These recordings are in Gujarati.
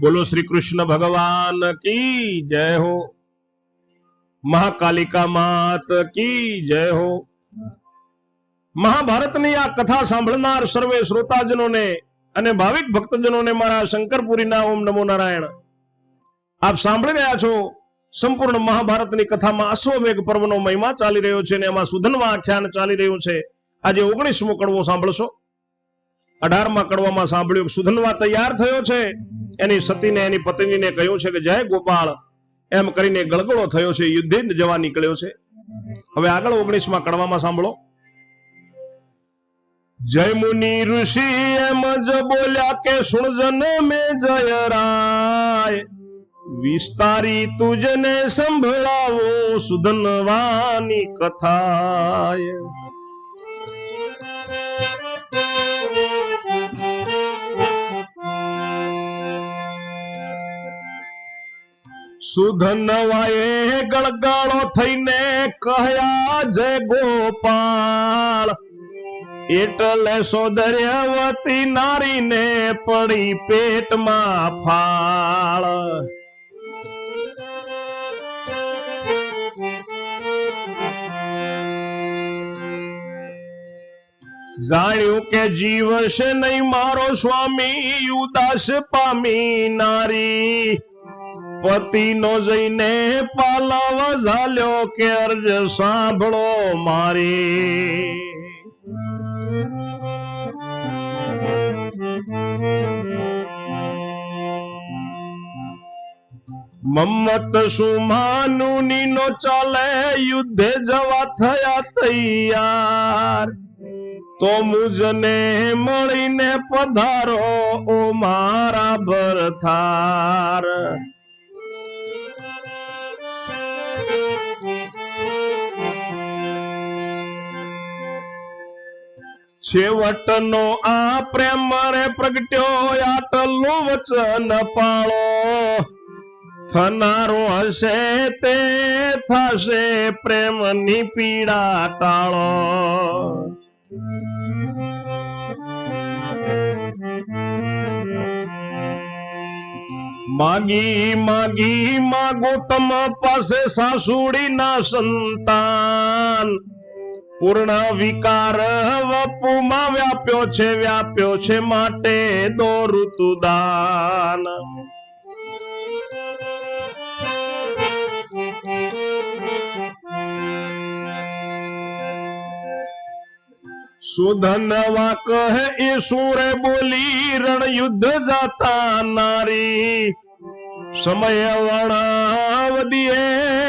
બોલો શ્રી કૃષ્ણ ભગવાન કી જય હો? મહાકાલિકા માત કી જય હો? મહાભારતની આ કથા સાંભળનાર સર્વે શ્રોતાજનોને અને ભાવિક ભક્તજનોને મારા શંકરપુરીના ઓમ નમો નારાયણ. આપ સાંભળી રહ્યા છો સંપૂર્ણ મહાભારતની કથામાં અશ્વમેઘ પર્વનો મહિમા ચાલી રહ્યો છે અને એમાં સુધનવા આખ્યાન ચાલી રહ્યું છે. આજે ઓગણીસમો કડવો સાંભળશો. અઢારમાં કડવામાં સાંભળ્યું, સુધનવા તૈયાર થયો છે. એની સતીને, એની પત્નીને કહ્યું છે કે, જય ગોપાળ. એમ કરીને ગળગળો થયો છે યુદ્ધે જવા નીકળ્યો છે. હવે આગળ ઓગણીસમાં કડવામાં સાંભળો. જય મુનિ ઋષિ, એમ જ બોલ્યા કે સુણજન મે જય રાય. વિસ્તારી તુજને સંભળાવો સુધનવાની કથાય. સુધનવાએ ગળગાળો થઈને કહ્યા, જય ગોપાળ એટલે સોદર્યવતી નારીને પડી પેટમાં ફાળ. જાણ્યું કે જીવશે નહીં મારો સ્વામી, ઉદાસ પામી નારી. પતિનો જઈને પાલવ ઝાલ્યો કે અર્જ સાંભળો મારી. મમ્મત સુમાનુની નો ચાલે, યુદ્ધે જવા થયા તૈયાર. તો મુજને મળીને પધારો, ઓ મારા ભરથાર છેવટનો આ પ્રેમ રે પ્રગટ્યો આટલું વચન પાળો. થનારો હશે તે થશે પ્રેમની પીડા ટાળો. માગી માગી માગો તમ પાસે સાસુડી ના સંતાન. પૂર્ણ વિકાર વપુમાં વ્યાપ્યો છે વ્યાપ્યો છે માટે દો ઋતુદાન. સુધનવા કહે એ સુરે બોલી રણ યુદ્ધ જાતા નારી. સમય વણાવદીએ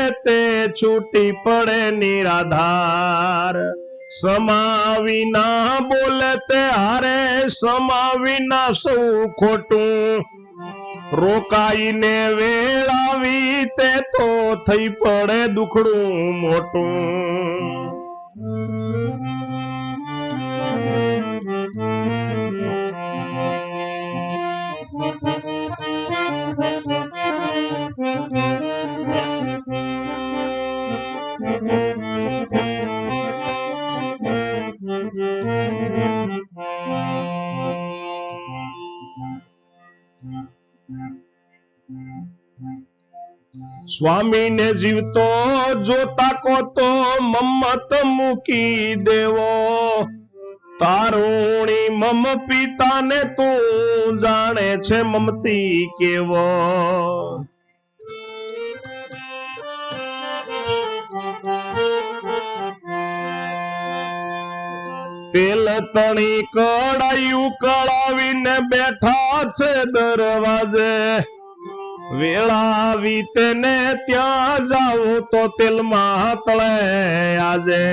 તે છૂટી પડે નિરાધાર. સમાવીના બોલે તે હારે સમાવિના સૌ ખોટું. રોકાઈને વેળાવી તે તો થઈ પડે દુખડું મોટું. સ્વામીને જીવતો, જોતા કો તો મમ્મત મૂકી દેવો. તારુણી મમ પિતાને તું જાણે છે મમતી કેવો. તેલ તણી કડાયું કળાવીને બેઠા છે દરવાજે. વેળા વીતને ત્યાં જાઉં તો તેલમાં તળે આજે.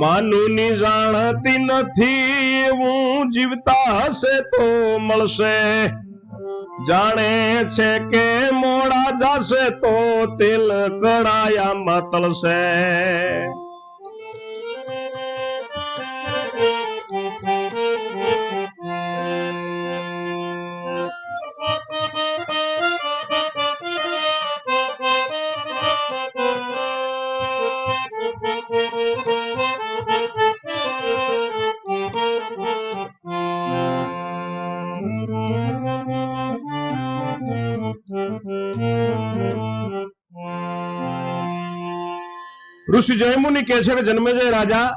માનુની જાણતી નથી એવું જીવતા હશે તો મળશે. જાણે છે કે મોડા જાશે તો તેલ કડાયામાં તળશે. ઋષિ જયમુનિ કહે છે કે જન્મેજય રાજા,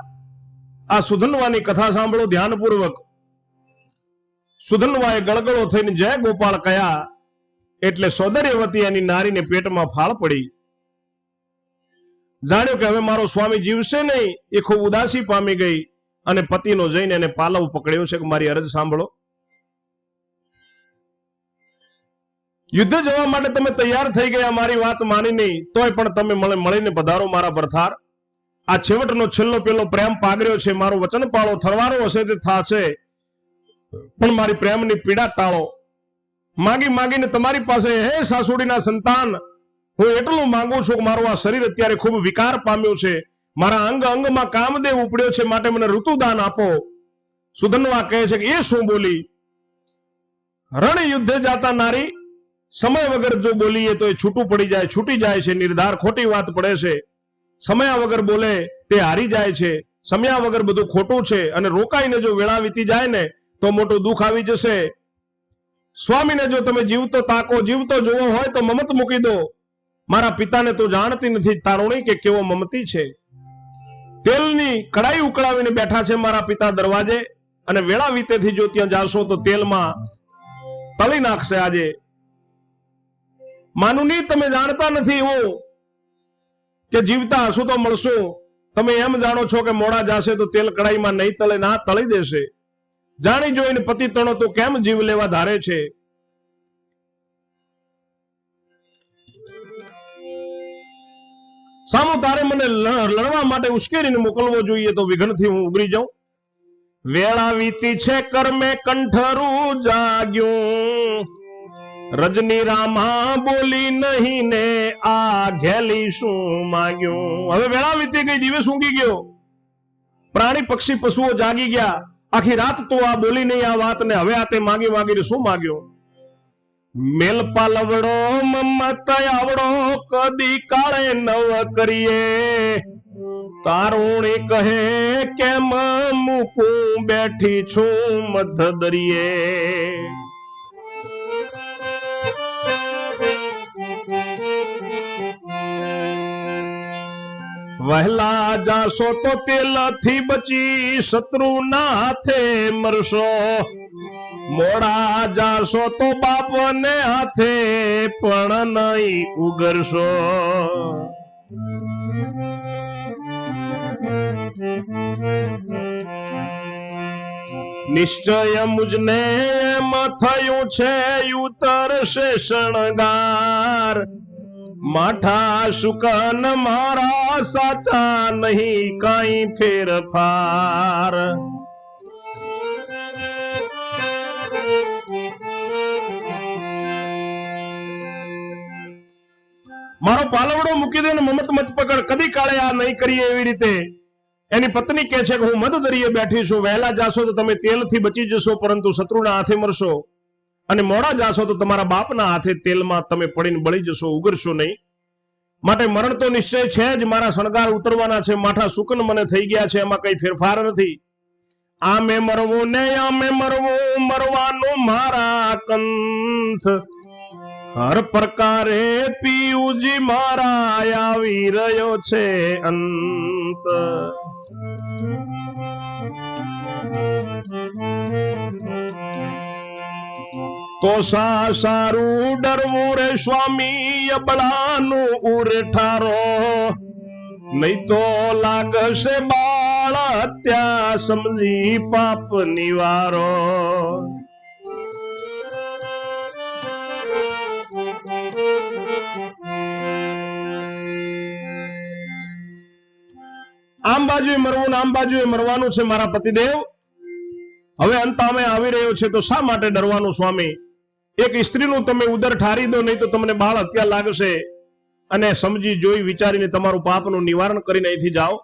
આ સુધનવાની કથા સાંભળો ધ્યાનપૂર્વક. સુધનવાએ ગળગળો થઈને જય ગોપાળ કયા એટલે સૌંદર્યવતી એની નારીને પેટમાં ફાળ પડી. જાણ્યું કે હવે મારો સ્વામી જીવશે નહીં, એ ખૂબ ઉદાસી પામી ગઈ અને પતિનો જઈને એને પાલવ પકડ્યો છે કે મારી અરજ સાંભળો. યુદ્ધ જવા માટે તમે તૈયાર થઈ ગયા, મારી વાત માની નહીં, તોય પણ તમે મને મળીને પધારો મારા ભરથાર. આ છેવટનો છેલ્લો પેલો પ્રેમ પાગર્યો છે, મારો વચન પાળો, થરવારો હશે તે થાશે. પણ મારી પ્રેમની પીડા ટાળો. માગી માગીને તમારી પાસે, હે સાસુડીના સંતાન, હું એટલું માંગુ છું કે મારું આ શરીર અત્યારે ખૂબ વિકાર પામ્યું છે. મારા અંગ અંગમાં કામદેવ ઉપડ્યો છે, માટે મને ઋતુદાન આપો. સુધનવા કહે છે કે, એ શું બોલી? રણ યુદ્ધે જાતા નારી સમય વગર જો બોલીએ તો એ છૂટું પડી જાય, છૂટી જાય છે, નિર્ધાર ખોટી વાત પડે છે. સમયા વગર બોલે તે હારી જાય છે, સમયા વગર બધું ખોટું છે અને રોકાઈને જો વેળા વીતી જાય ને તો મોટું દુઃખ આવી જશે. સ્વામીને જો તમે જીવતો તાકો, જીવતો જોવો હોય તો મમત મૂકી દો. મારા પિતાને તો જાણતી નથી તારુણી કે કેવો મમતી છે. તેલની કડાઈ ઉકળાવીને બેઠા છે મારા પિતા દરવાજે અને વેળા વીતેથી જો ત્યાં જાશો તો તેલમાં તળી નાખશે આજે. માનું નહીં, તમે જાણતા નથી એવું કે જીવતા હશું તો મળશું. તમે એમ જાણો છો કે મોડા જાશે તો તેલ કડાઈમાં નહીં તળે, ના, તળી દેશે. જાણી જોઈને પતિ તણો તો કેમ જીવ લેવા ધારે છે? સામો તારે મને લડવા માટે ઉશ્કેરીને મોકલવો જોઈએ તો વિઘ્નથી હું ઉગરી જાઉં. વેળા વીતી છે, કર્મે કંઠરું જાગ્યું. રજની રામા બોલી નહીં ને આ ઘેલી શું માંગ્યું? હવે વેળા વીતી ગઈ, દિવસ ઊંઘી ગયો. પ્રાણી, પક્ષી, પશુઓ જાગી ગયા. આખી રાત તો આ બોલી નહીં આ વાત ને હવે આ તે માંગી માંગીને શું માંગ્યો? મેલ પાલવડો મમત આવડો, કદી કાળે નવ કરીએ. તારુણી કહે, કેમ મૂકું બેઠી છું મધ વહેલા જાશો તો તેલથી બચી શત્રુના હાથે મરશો. મોડા જાશો તો બાપને હાથે પણ નહીં ઉગરશો. નિશ્ચય મુજને એમ થયું છે ઉતરશે શણગાર માઠા શુકન મારા સાચા નહીં કઈ ફેરફાર. મારો પાલવડો મૂકી દે ને મમત મત પકડ. કદી કાળે આ નહીં કરીએ એવી રીતે. એની પત્ની કહે છે કે હું મધ દરિયે બેઠી છું. વહેલા જાશો તો તમે તેલથી બચી જશો, પરંતુ શત્રુના હાથે મરશો. અને મોડા જાશો તો તમારા બાપના હાથે તેલમાં તમે પડીને બળી જશો, ઉગરશો નહીં. માટે મરણ તો નિશ્ચય છે જ, મારા શણગાર ઉતરવાના છે, માઠા સુકન મને થઈ ગયા છે, એમાં કઈ ફેરફાર નથી. આમે મરવું ને આમે મરવું, મરવાનું મારા કંથ. હર પ્રકારે પિયુજી મારા આવી રહ્યો છે અંત. તો સા સારું ડરવું રે સ્વામી અબળાનું ઉરઠારો. નહીં તો લાગશે બાળ હત્યા સમજી પાપ નિવારો. આમ બાજુએ મરવું આમ બાજુએ મરવાનું છે મારા પતિદેવ. હવે અંત અમે આવી રહ્યો છે તો શા માટે ડરવાનું સ્વામી? એક સ્ત્રીનું તમે ઉદર ઠારી દો નહીં તો તમને બાળ હત્યા લાગશે. અને સમજી જોઈ વિચારીને તમારું પાપનું નિવારણ કરીને અહીંથી જાઓ.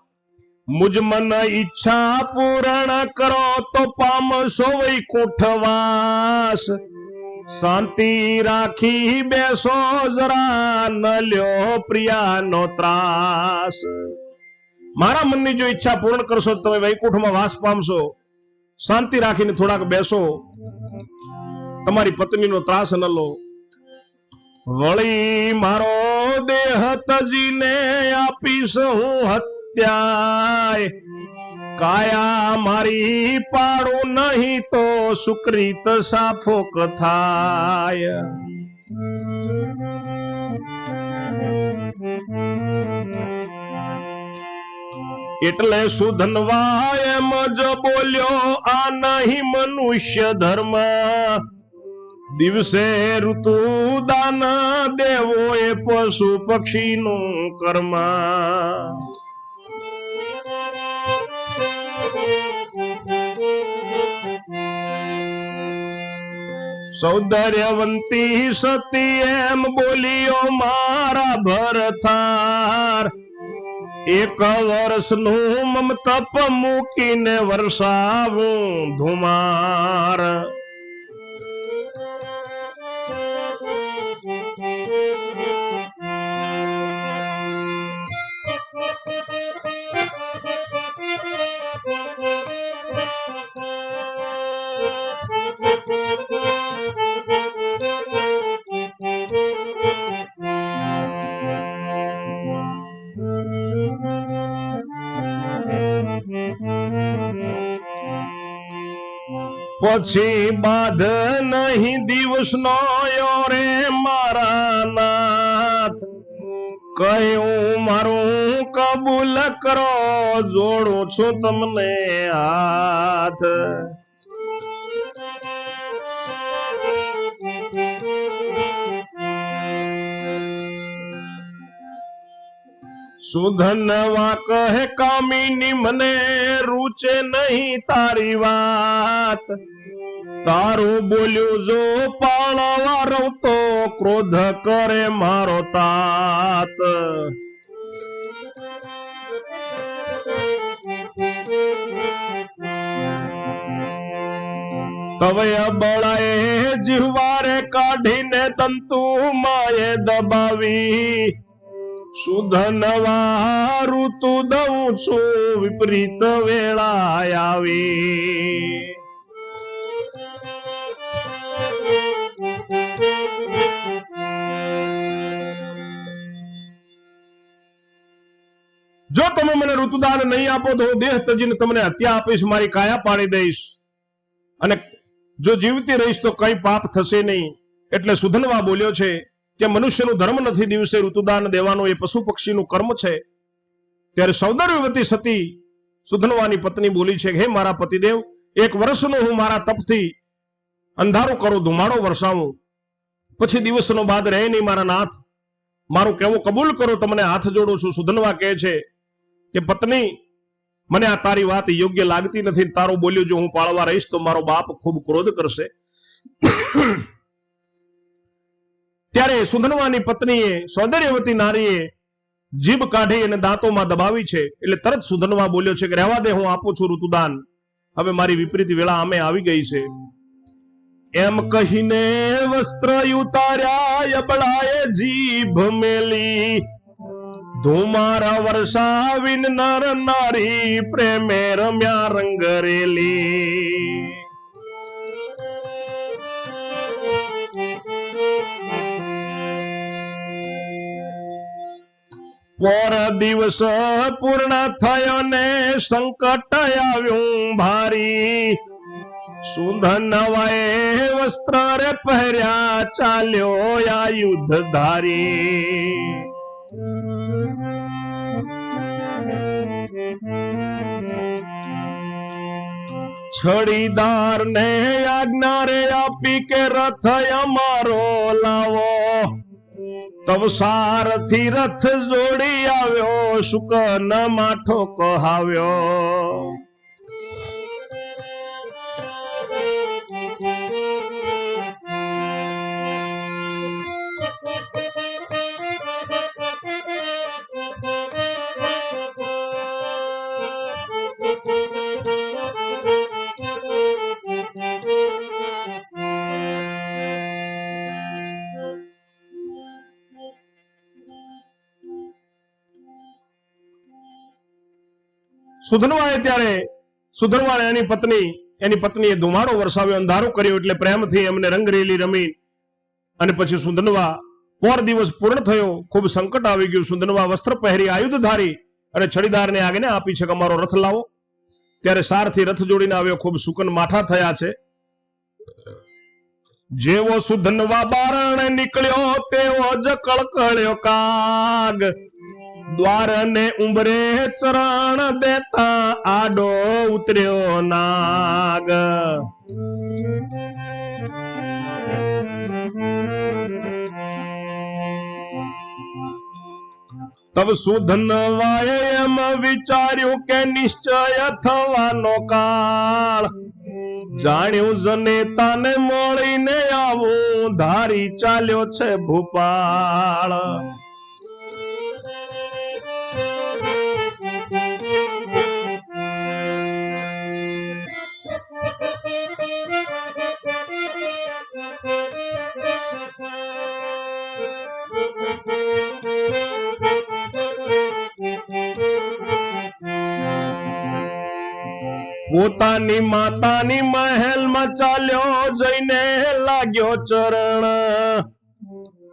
મુજ મન ઈચ્છા પૂરણ કરો તો પામશો વૈકુંઠવાસ શાંતિ રાખી બેસો જરા ન લ્યો પ્રિયાનો ત્રાસ. મારા મનની જો ઈચ્છા પૂર્ણ કરશો તમે વૈકુંઠમાં વાસ પામશો. શાંતિ રાખીને થોડાક બેસો. તમારી પત્નીનો ત્રાસ ન લો. વળી મારો દેહ તજીને આપીશ હું હત કાયા મારી પાડું નહીં તો સુકૃત સાફો થાય. એટલે સુધનવા એમ જ બોલ્યો, આ નહીં મનુષ્ય ધર્મ. દિવસે ઋતુ દાન દેવો એ પશુ પક્ષી નું કર્મ. સૌંદર્યવંતી સતી એમ બોલ્યો, મારા ભરથાર, એક વર્ષનું મમ તપ મૂકીને વરસાવું ધુમાર. Música પછી બાધ નહીં દિવસનો રે મારા નાથ. કયું મારું કબૂલ કરો, જોડું છું તમને હાથ. સુધનવા કહે, કામિની મને રૂચે નહીં તારી વાત. તારું બોલ્યું, જો પાળવા તો ક્રોધ કરે મારો તાત. તવે બળાએ જીવારે કાઢીને તંતુ માએ દબાવી. સુધનવા ઋતુ દઉં છું, વિપરીત વેળા આવી. જો તમે મને ઋતુદાન નહીં આપો તો હું દેહ તજીને તમને હત્યા આપીશ, મારી કાયા પાડી દઈશ. અને જો જીવતી રહીશ તો કઈ પાપ થશે નહીં. એટલે સુધનવા બોલ્યો છે કે મનુષ્યનું ધર્મ નથી દિવસે ઋતુદાન દેવાનું, એ પશુ પક્ષીનું કર્મ છે. ત્યારે સૌંદર્યવતી સતી સુધનવાની પત્ની બોલી છે હે મારા પતિદેવ, એક વર્ષનો હું મારા તપથી અંધારું કરું, ધુમાડો વરસાવું. પછી દિવસનો બાદ રહે નહીં મારા નાથ. મારું કેવું કબૂલ કરો, તમને હાથ જોડું છું. સુધનવા કહે છે કે પત્ની, મને આ તારી વાત યોગ્ય લાગતી નથી તારું બોલ્યું જો હું પાળવા રહીશ તો મારો બાપ ખૂબ ક્રોધ કરશે. ત્યારે સુધનવાની પત્નીએ, સૌંદર્યવતી નારીએ જીભ કાઢી અને દાંતોમાં દબાવી છે. એટલે તરત સુધનવા બોલ્યો છે કે રહેવા દે, હું આપું છું ઋતુદાન. હવે મારી વિપરીત વેળા અમે આવી ગઈ છે. એમ કહીને વસ્ત્ર ઉતાર્યા અબળાએ જીભ મેલી. ધુમારા વર્ષાવીન નર નારી પ્રેમે રમ્યા રંગરેલી. પર દિવસ પૂર્ણ થયો ને સંકટ આવ્યું ભારી. સુંદર નવાએ વસ્ત્ર રે પહેર્યા, ચાલ્યો આ યુદ્ધ ધારી છડીદાર ને આજ્ઞા આપી કે રથ અમારો લાવો. તવ સારથી રથ જોડી આવ્યો, શુકન માઠો કહાવ્યો. સુધનવાએ ત્યારે સુધનવાળે એની પત્ની, એની પત્નીએ ધુમાડો વરસાવ્યો અંધારું કર્યું એટલે પ્રેમથી એમને રંગરેલી રમી અને પછી સુંદનવા પોર દિવસ પૂર્ણ થયો. ખૂબ સંકટ આવી ગયું. સુંદનવા વસ્ત્ર પહેરી આયુધ ધારી અને છડીદારને આગને આપી છે કે અમારો રથ લાવો. ત્યારે સારથી રથ જોડીને આવ્યો. ખૂબ સુકન માઠા થયા છે. જેવો સુધનવા બારણે નીકળ્યો, તેવો જ કળકળ્યો કાગ. દ્વારને ઉંબરે ચરણ દેતા આડો ઉતર્યો નાગ. તબ સુધનવાએ એમ વિચાર્યું કે નિશ્ચય થવાનો કાળ. જાણ્યું જનેતાને મળીને આવું ધારી ચાલ્યો છે ભૂપાળ. પોતાની માતાની મહેલમાં ચાલ્યો જઈને લાગ્યો ચરણ.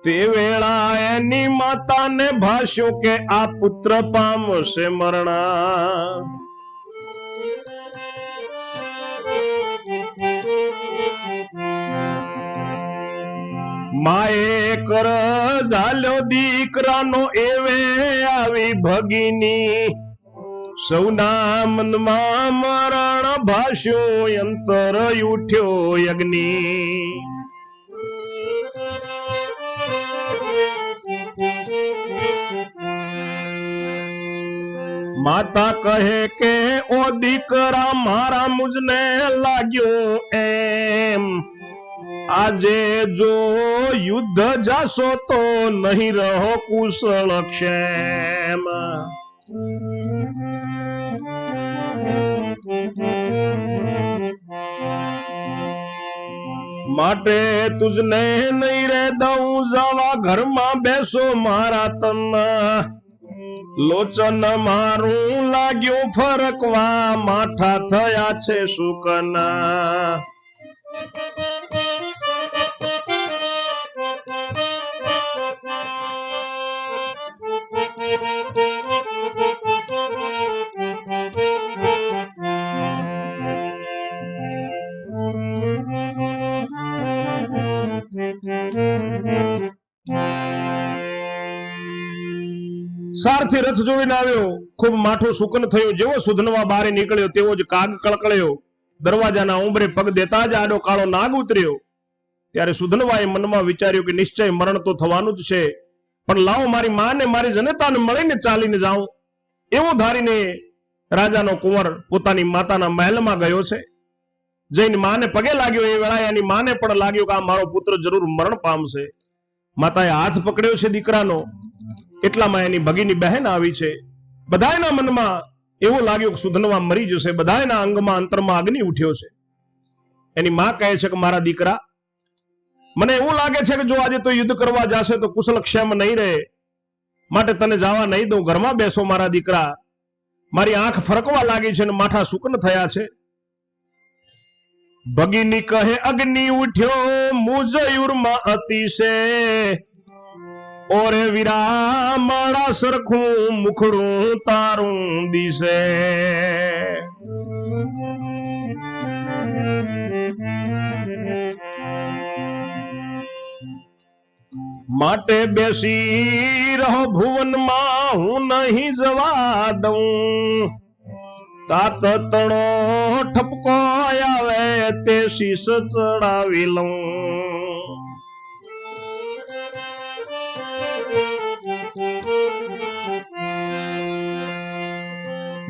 તે વેળા એની માતાને ભાષ્યું કે આ પુત્ર પામશે મરણ. માએ કર ઝાલ્યો દીકરાનો એવે આવી ભગીની. સૌના મનમાં મરણ ભાષ્યું અંતર ઉઠ્યો અગ્નિ માતા કહે કે, ઓ દીકરા, મારા મુજને લાગ્યું એમ. આજે જો યુદ્ધ જાશો તો નહીં રહો કુશળ ક્ષેમ. માટે તુજને નહીં રે દઉં, જવા ઘરમાં બેસો મારા તન. લોચન મારું લાગ્યું ફરકવા, માઠા થયા છે સુકના. સારથી રથ જોડીને આવ્યો. ખૂબ માઠું સુકન થયું. જેવો સુધનવા બારે નીકળ્યો, તેવો જ કાગ કળકળ્યો. દરવાજાના ઉંબરે પગ દેતા જ આડો કાળો નાગ ઉતર્યો. ત્યારે સુધનવાએ મનમાં વિચાર્યું કે નિશ્ચય મરણ તો થવાનું જ છે. પણ લાવો મારી માને મારી જનતાને મળીને ચાલીને જાઉં. એવું ધારીને રાજાનો કુંવર પોતાની માતાના મહેલમાં ગયો છે. જઈને માને પગે લાગ્યો. એ વેળાએ એની માને પણ લાગ્યું કે આ મારો પુત્ર જરૂર મરણ પામશે. માતાએ હાથ પકડ્યો છે દીકરાનો. એટલામાં એની ભગીની બહેન આવી છે? બધાના મનમાં એવું લાગ્યું કે સુધનવા મરી જશે. બધાના અંગમાં અંતરમાં અગ્નિ ઉઠ્યો છે. એની માં કહે છે કે મારા દીકરા, મને એવું લાગે છે કે જો આજે તો યુદ્ધ કરવા જશે તો કુશલ નહીં રહે. માટે તને જવા નહીં દઉં. ઘરમાં બેસો મારા દીકરા. મારી આંખ ફરકવા લાગી છે અને માથા સુકન થયા છે. ભગીની કહે, અગ્નિ ઉઠ્યો મુજયુરમાં અતિશે. ઓરે વીરા મારા સરખું મુખડું તારું દિશે. માટે બેસી રહો ભુવનમાં હું નહીં જવા દઉં. તાત તણો ઠપકો આવે તે શીશ ચડાવી લઉં.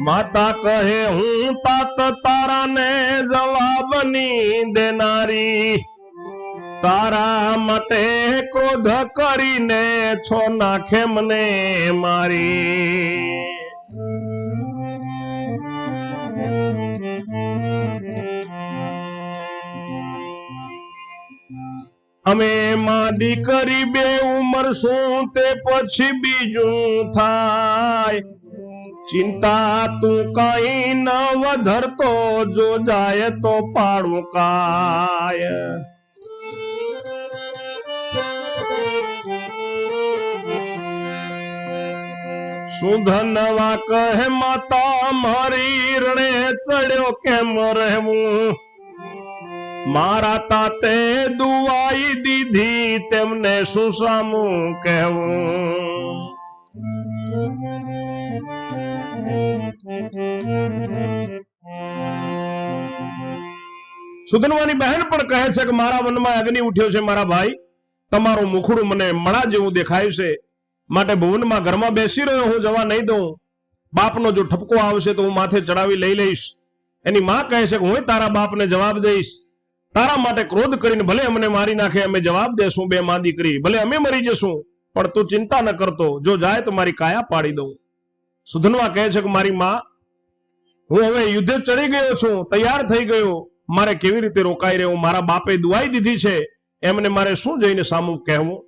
માતા કહે, હું તાત તારાને જવાબની દેનારી. તારા માટે ક્રોધ કરીને છો નાખે મને મારી. અમે માં દીકરી બે ઉંમર શું તે પછી બીજું થાય? ચિંતા તું કઈ ન વધરતો, જો જાય તો પાડું કાય. સુધનવા કહે માતા, મારી રણે ચડ્યો કેમ રહેવું? મારા તાતે દુવાઈ દીધી, તેમને શું સામું કહેવું? સુધનવાની બહેન પણ કહે છે કે મારા મનમાં અગ્નિ ઉઠ્યો છે, મારા ભાઈ. તમારું મુખડું મને મળા જેવું દેખાય છે. માટે ભુવનમાં ઘરમાં બેસી રહ્યો હું, જવા નહીં દઉં. બાપનો જો ઠપકો આવશે તો હું માથે ચડાવી લઈ લઈશ. એની માં કહે છે કે હું તારા બાપને જવાબ દઈશ. તારા માટે ક્રોધ કરીને ભલે અમને મારી નાખે, અમે જવાબ દેશું બે માં દીકરી. ભલે અમે મરી જશું, પણ તું ચિંતા ન કરતો. જો જાય તો મારી કાયા પાડી દઉં. સુધનવા કહે છે કે મારી માં, હું હવે યુદ્ધે ચડી ગયો છું, તૈયાર થઈ ગયો, મારે કેવી રીતે રોકાઈ રહેવું? મારા બાપે દુઆઈ દીધી છે, એમને મારે શું જઈને સામું કહેવું?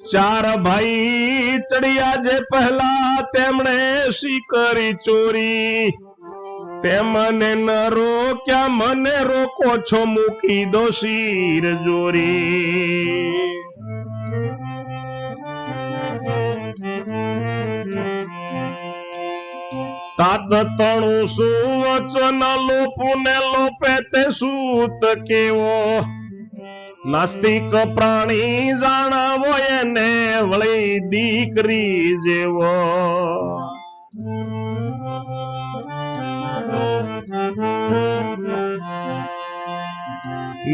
ચાર ભાઈ ચડિયા જે પહેલા તેમણે શીકરી ચોરી તેમને ન રોક્યા, મને રોકો છો મૂકી દો શીર જોરી તાત તણું શું વચન લોપું ને લોપે તે સૂત કેવો? નાસ્તિક પ્રાણી જાણાવો એને વળી દીકરી જેવો.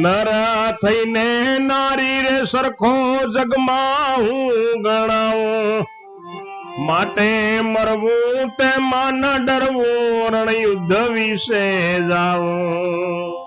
નર થઈને નારી રે સરખો જગમાં હું ગણાવું. માટે મરવું તે ન ડરવું રણ યુદ્ધ વિશે જાવું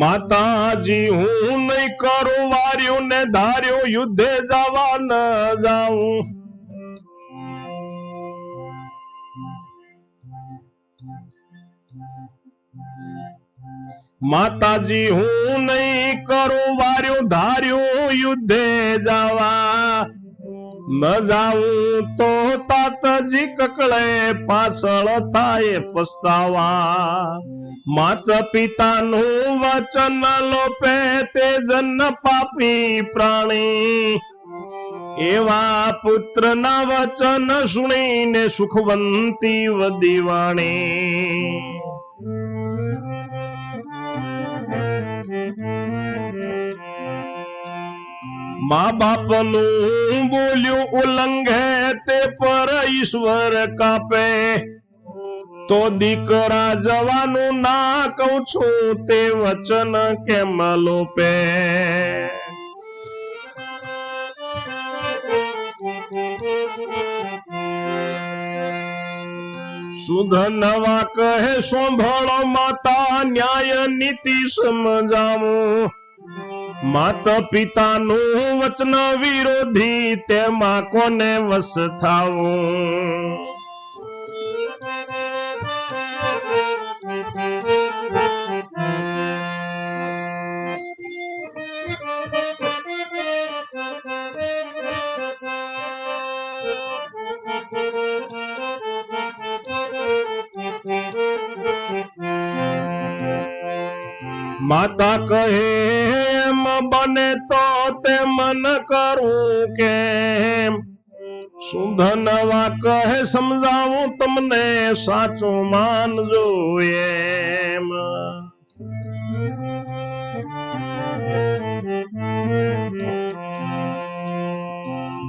માતાજી, હું નહીં કરું વાર્યું ને ધાર્યું, યુદ્ધે જવા ન જાઉં. માતાજી, હું નહીં કરું વાર્યું ધાર્યું, યુદ્ધે જવા ન જાઉં. તો તાતજી કકળે પાછળ થાય પસ્તાવા. માતા પિતાનું વચન લોપે તે જન પાપી પ્રાણી. એવા પુત્રના વચન સુણીને સુખવંતી વદીવાણી મા બાપનું બોલ્યું ઉલ્લંઘે તે પર ઈશ્વર કાપે. તો દીકરા જવાનું ના કહું છું, તે વચન કેમ લોપે? સુધનવા કહે સાંભળો માતા, ન્યાય નીતિ સમજાવું. માત પિતાનું વચન વિરોધી તેમાં કોને વસ થાવું? માતા કહે મન કરું કેમ? સુધનવા કહે, સમજાવું તમને, સાચું માનજો એમ.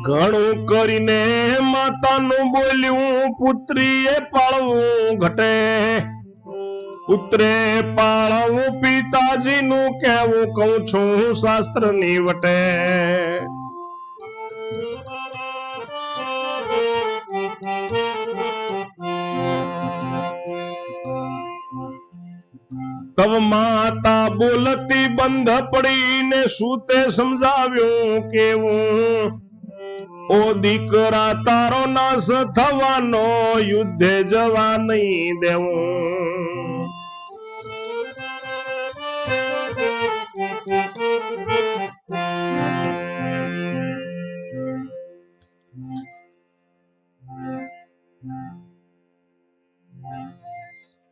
ઘણું કરીને માતાનું બોલ્યું, પુત્રીએ પાળવું ઘટે. પુત્રે પાળવું પિતાજીનું કેવું કહું છું હું શાસ્ત્રની વટે. તવ માતા બોલતી બંધ પડીને સૂતે સમજાવ્યું કેવું? ઓ દીકરા, તારો નાશ થવાનો યુદ્ધે જવા નહીં દેવું.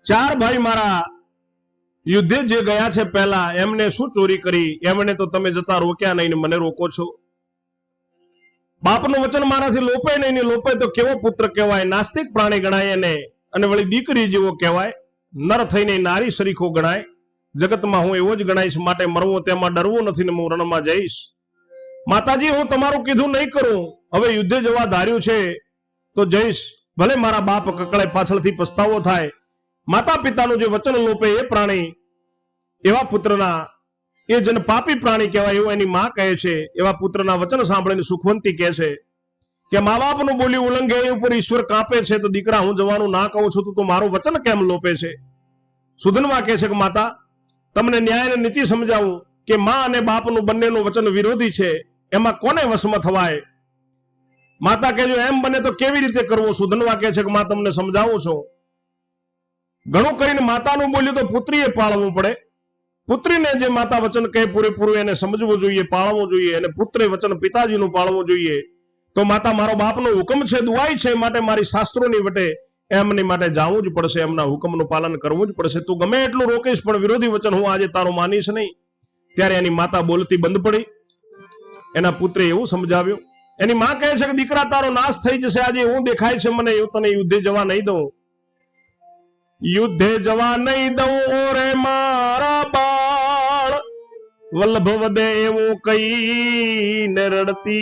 ચાર ભાઈ મારા યુદ્ધે જે ગયા છે પહેલા, એમને શું ચોરી કરી? એમને તો તમે જતા રોક્યા નહીં મને રોકો છો. બાપનું વચન મારાથી લોપે નહીં લોપે તો કેવો પુત્ર કહેવાય? નાસ્તિક પ્રાણી ગણાય એને અને વળી દીકરી જેવો કહેવાય. નર થઈને નારી સરીખો ગણાય. જગતમાં હું એવો જ ગણાઈશ, માટે મરવું તેમાં ડરવું નથી ને હું રણમાં જઈશ. માતાજી, હું તમારું કીધું નહીં કરું. હવે યુદ્ધે જવા ધાર્યું છે તો જઈશ. ભલે મારા બાપ કકળે પાછળથી પસ્તાવો થાય. માતા પિતાનું જે વચન લોપે એ પ્રાણી એવા પુત્રના, એ જન પાપી પ્રાણી કહેવાય એવું એની માં કહે છે, એવા પુત્રના વચન સાંભળીને સુખવંતી કહે છે કે મા બાપનું બોલી ઉલ્લંઘે એ ઉપર ઈશ્વર કાપે છે, તો દીકરા, હું જવાનું ના કહું છું, તો મારું વચન કેમ લોપે છે? સુધનવા કહે છે કે, માતા, તમને ન્યાય અને નીતિ સમજાવું કે માં અને બાપનું બંનેનું વચન વિરોધી છે, એમાં કોને વશમાં થવાય? માતા કહેજો એમ બને તો કેવી રીતે કરવું? સુધનવા કહે છે કે, માં, તમને સમજાવું છું. ઘણું કરીને માતાનું બોલ્યું તો પુત્રીએ પાળવું પડે. પુત્રીને જે માતા વચન કહે પૂરેપૂરું એને સમજવું જોઈએ, પાળવું જોઈએ અને પુત્રે વચન પિતાજીનું પાળવું જોઈએ. તો માતા, મારો બાપનો હુકમ છે, દુઆઈ છે માટે મારી શાસ્ત્રોની વટે એમની માટે જાવું જ પડશે, એમના હુકમનું પાલન કરવું જ પડશે. તું ગમે એટલું રોકીશ, પણ વિરોધી વચન હું આજે તારું માનીશ નહીં. ત્યારે એની માતા બોલતી બંધ પડી. એના પુત્રે એવું સમજાવ્યું. એની માં કહે છે કે, દીકરા, તારો નાશ થઈ જશે. આજે એવું દેખાય છે મને, એવું તને યુદ્ધે જવા નહીં દઉં. યુદ્ધે જવા નહીં દઉં, ઓરે મારા બાળ. વલ્લભ વધે એવું કઈ રડતી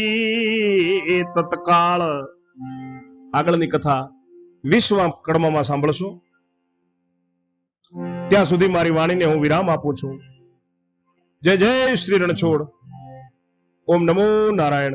એ તત્કાળ. આગળની કથા વિશ્વ કડમામાં સાંભળશો. ત્યાં સુધી મારી વાણીને હું વિરામ આપું છું. જય જય શ્રી રણછોડ. ઓમ નમો નારાયણ.